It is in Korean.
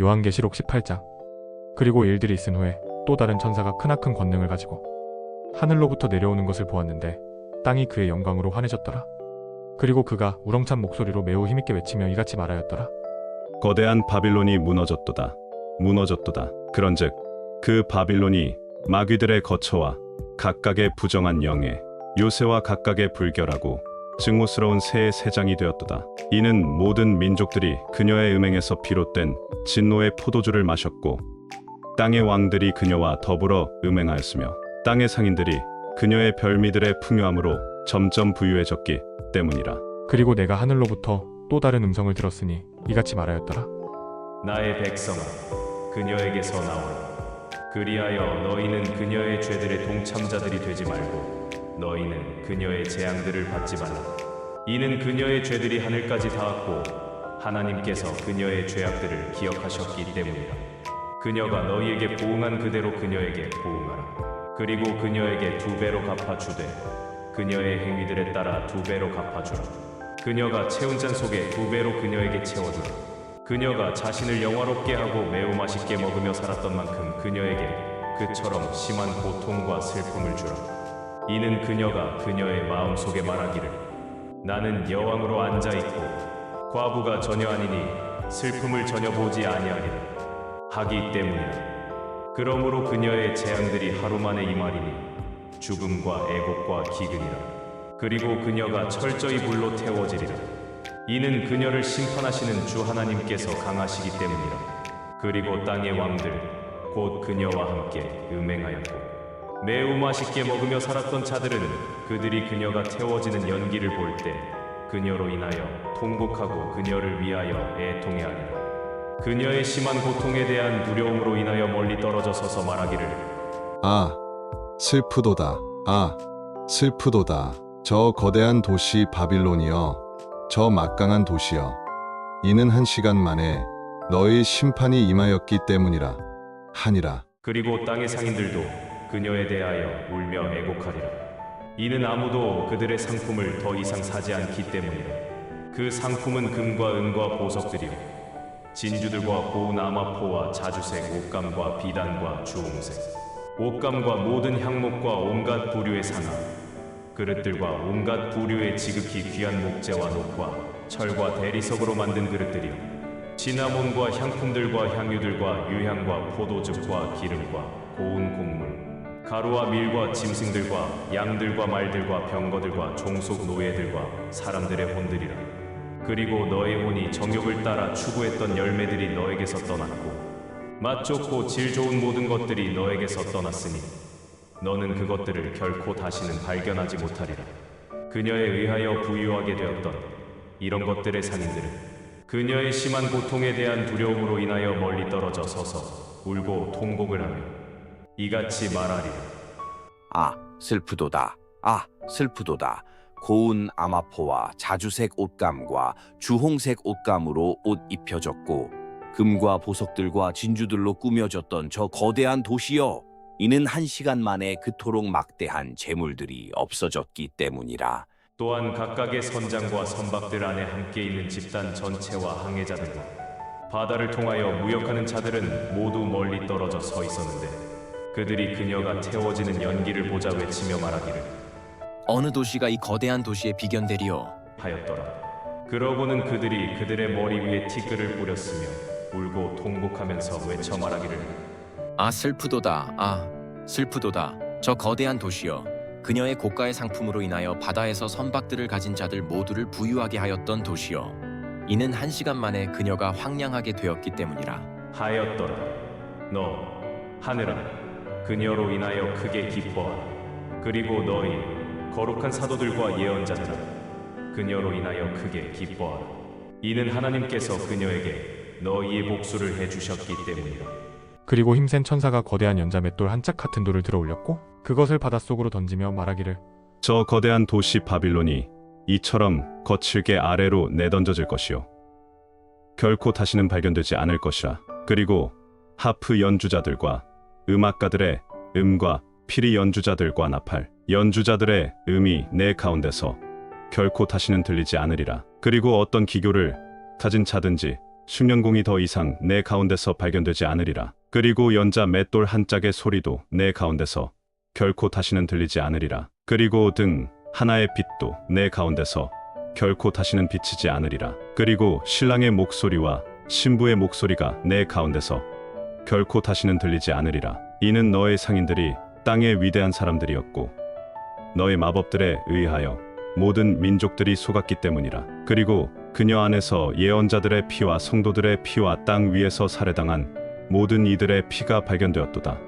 요한계시록 18장. 그리고 일들이 있은 후에 또 다른 천사가 크나큰 권능을 가지고 하늘로부터 내려오는 것을 보았는데 땅이 그의 영광으로 환해졌더라. 그리고 그가 우렁찬 목소리로 매우 힘있게 외치며 이같이 말하였더라. 거대한 바빌론이 무너졌도다. 무너졌도다. 그런즉 그 바빌론이 마귀들의 거처와 각각의 부정한 영에 요새와 각각의 불결하고 증오스러운 새의 새장이 되었도다. 이는 모든 민족들이 그녀의 음행에서 비롯된 진노의 포도주를 마셨고 땅의 왕들이 그녀와 더불어 음행하였으며 땅의 상인들이 그녀의 별미들의 풍요함으로 점점 부유해졌기 때문이라. 그리고 내가 하늘로부터 또 다른 음성을 들었으니 이같이 말하였더라. 나의 백성아, 그녀에게서 나오라. 그리하여 너희는 그녀의 죄들의 동참자들이 되지 말고 너희는 그녀의 재앙들을 받지 말라. 이는 그녀의 죄들이 하늘까지 닿았고 하나님께서 그녀의 죄악들을 기억하셨기 때문이라. 그녀가 너희에게 보응한 그대로 그녀에게 보응하라. 그리고 그녀에게 두 배로 갚아주되 그녀의 행위들에 따라 두 배로 갚아주라. 그녀가 채운 잔 속에 두 배로 그녀에게 채워주라. 그녀가 자신을 영화롭게 하고 매우 맛있게 먹으며 살았던 만큼 그녀에게 그처럼 심한 고통과 슬픔을 주라. 이는 그녀가 그녀의 마음속에 말하기를 나는 여왕으로 앉아 있고 과부가 전혀 아니니 슬픔을 전혀 보지 아니하리라 하기 때문이라. 그러므로 그녀의 재앙들이 하루 만에 임하리니 죽음과 애곡과 기근이라. 그리고 그녀가 철저히 불로 태워지리라. 이는 그녀를 심판하시는 주 하나님께서 강하시기 때문이라. 그리고 땅의 왕들 곧 그녀와 함께 음행하였고 매우 맛있게 먹으며 살았던 자들은 그들이 그녀가 태워지는 연기를 볼때 그녀로 인하여 통곡하고 그녀를 위하여 애통해하리라. 그녀의 심한 고통에 대한 두려움으로 인하여 멀리 떨어져 서서 말하기를 아, 슬프도다. 아, 슬프도다. 저 거대한 도시 바빌론이여. 저 막강한 도시여. 이는 한 시간 만에 너희 심판이 임하였기 때문이라. 하니라. 그리고 땅의 상인들도 그녀에 대하여 울며 애곡하리라. 이는 아무도 그들의 상품을 더 이상 사지 않기 때문이라. 그 상품은 금과 은과 보석들이요. 진주들과 고운 아마포와 자주색 옷감과 비단과 주홍색. 옷감과 모든 향목과 온갖 부류의 상아. 그릇들과 온갖 부류의 지극히 귀한 목재와 녹과 철과 대리석으로 만든 그릇들이요. 시나몬과 향품들과 향유들과 유향과 포도즙과 기름과 고운 곡물 가루와 밀과 짐승들과 양들과 말들과 병거들과 종속 노예들과 사람들의 혼들이라. 그리고 너의 혼이 정욕을 따라 추구했던 열매들이 너에게서 떠났고 맛 좋고 질 좋은 모든 것들이 너에게서 떠났으니 너는 그것들을 결코 다시는 발견하지 못하리라. 그녀에 의하여 부유하게 되었던 이런 것들의 상인들은 그녀의 심한 고통에 대한 두려움으로 인하여 멀리 떨어져 서서 울고 통곡을 하며 이같이 말하리라. 아, 슬프도다. 아, 슬프도다. 고운 아마포와 자주색 옷감과 주홍색 옷감으로 옷 입혀졌고 금과 보석들과 진주들로 꾸며졌던 저 거대한 도시여. 이는 한 시간 만에 그토록 막대한 재물들이 없어졌기 때문이라. 또한 각각의 선장과 선박들 안에 함께 있는 집단 전체와 항해자들과 바다를 통하여 무역하는 자들은 모두 멀리 떨어져 서 있었는데 그들이 그녀가 태워지는 연기를 보자 외치며 말하기를 어느 도시가 이 거대한 도시에 비견되리요? 하였더라. 그러고는 그들이 그들의 머리 위에 티끌을 뿌렸으며 울고 통곡하면서 외쳐 말하기를 아 슬프도다. 아 슬프도다. 저 거대한 도시여. 그녀의 고가의 상품으로 인하여 바다에서 선박들을 가진 자들 모두를 부유하게 하였던 도시여. 이는 한 시간 만에 그녀가 황량하게 되었기 때문이라. 하였더라. 너 하늘아 그녀로 인하여 크게 기뻐하라. 그리고 너희 거룩한 사도들과 예언자들아 그녀로 인하여 크게 기뻐하라. 이는 하나님께서 그녀에게 너희의 복수를 해 주셨기 때문이라. 그리고 힘센 천사가 거대한 연자 맷돌 한 짝 같은 돌을 들어 올렸고 그것을 바닷속으로 던지며 말하기를 저 거대한 도시 바빌론이 이처럼 거칠게 아래로 내던져질 것이요. 결코 다시는 발견되지 않을 것이라. 그리고 하프 연주자들과 음악가들의 음과 피리 연주자들과 나팔 연주자들의 음이 내 가운데서 결코 다시는 들리지 않으리라. 그리고 어떤 기교를 가진 자든지 십년공이 더 이상 내 가운데서 발견되지 않으리라. 그리고 연자 맷돌 한 짝의 소리도 내 가운데서 결코 다시는 들리지 않으리라. 그리고 등 하나의 빛도 내 가운데서 결코 다시는 비치지 않으리라. 그리고 신랑의 목소리와 신부의 목소리가 내 가운데서 결코 다시는 들리지 않으리라. 이는 너의 상인들이 땅의 위대한 사람들이었고 너의 마법들에 의하여 모든 민족들이 속았기 때문이라. 그리고 그녀 안에서 예언자들의 피와 성도들의 피와 땅 위에서 살해당한 모든 이들의 피가 발견되었도다.